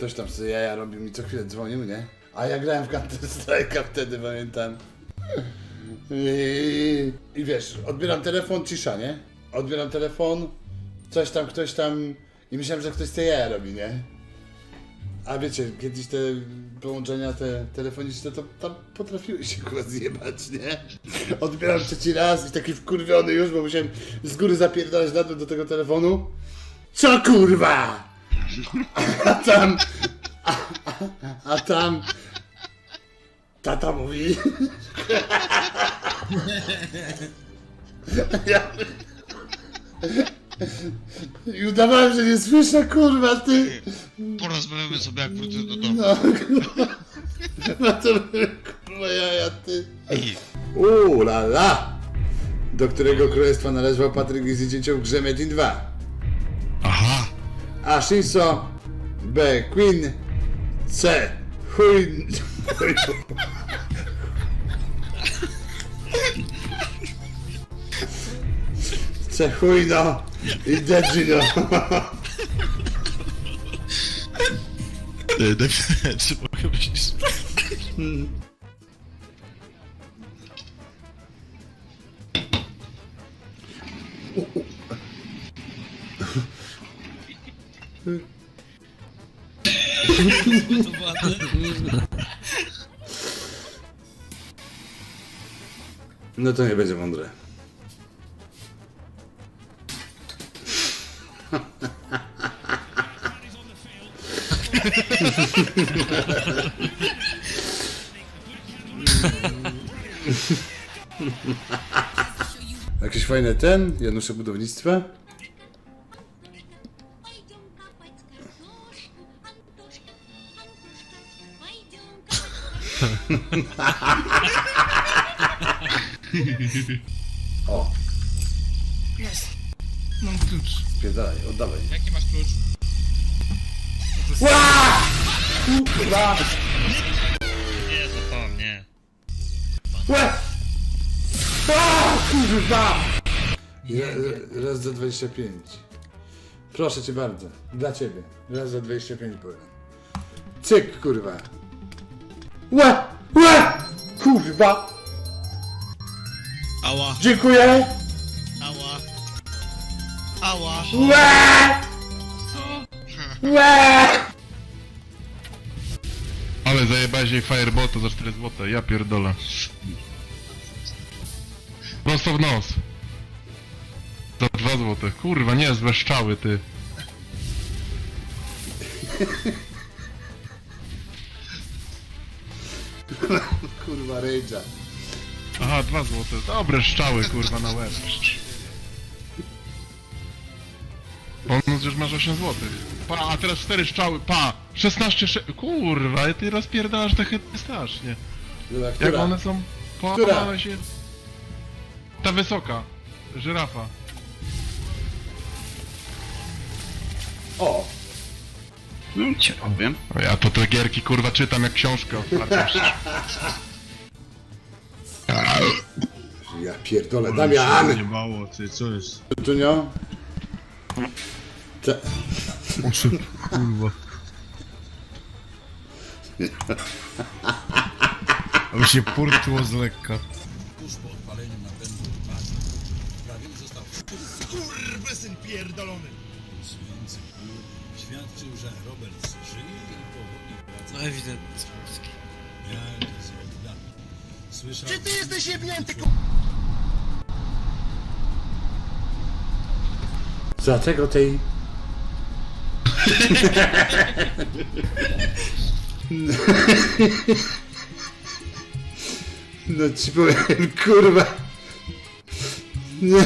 Ktoś tam sobie jaja robił mi co chwilę dzwonił, nie? A ja grałem w Counter Strike'a wtedy, pamiętam. I, I wiesz, odbieram telefon, cisza, nie? Odbieram telefon, coś tam, ktoś tam i myślałem, że ktoś te jaja robi, nie? A wiecie, kiedyś te połączenia te telefoniczne to tam potrafiły się kurwa zjebać, nie? Odbieram trzeci raz i taki wkurwiony już, bo musiałem z góry zapierdalać na do tego telefonu. Co kurwa? A tam... A, a, a tam... Tata mówi... Ja... I udawałem, że nie słyszę, kurwa, ty... Porozmawiamy sobie jak wrócę do domu. No, kurwa. No to były, kurwa jaja, ty. Uuu, la la! Do którego królestwa należał Patryk z dziecią w grze Metin 2? A. Shinso B. Queen C. Chuj... C. Chujno i. Ty, daj- Czy mogę myśleć? No to nie będzie mądre. Jakieś fajne ten, Janusze Budownictwa? O, Jest. Mam klucz. spierdalaj, oddawaj. Jaki masz klucz? Kurwa! Nie, to to, nie. Łe! A, kurwa! Raz za 25. Proszę cię bardzo. Dla ciebie. Raz za 25 powiem. Cyk, kurwa. Łe! Łe! Kurwa! Ała, Dziękuję! ała. Ała. Łe! Łe! Ale zajebałeś jej firebota za 4 zł, ja pierdolę. Prosto w nos. Za 2 zł. Kurwa, nie, zbeszczały ty. Kurwa, rejdzia. Aha, 2 zł. Dobre szczały, kurwa, na łeb. Ponoć już masz 8 zł. Pa, a teraz 4 szczały, pa! 16 sze... Kurwa, ty rozpierdalasz te chyty strasznie. Dobra, Jak która? one są połamane się... Ta wysoka. Żyrafa. O! Cię powiem. O, Ja to te gierki kurwa czytam jak książkę otwartą. Ja pierdolę, Damian! Nie bało, ty, co jest? Tunio? Te... Kurwa. Aby się portło z lekka. Skurwysyn pierdolony! Świadczył, że Robert żyje i powoli wraca. No ewidentnie z Polski. Jak z oddali. Słyszał... Czy ty jesteś jebnięty, ku... Dlatego tej... No ci powiem, kurwa. Nie.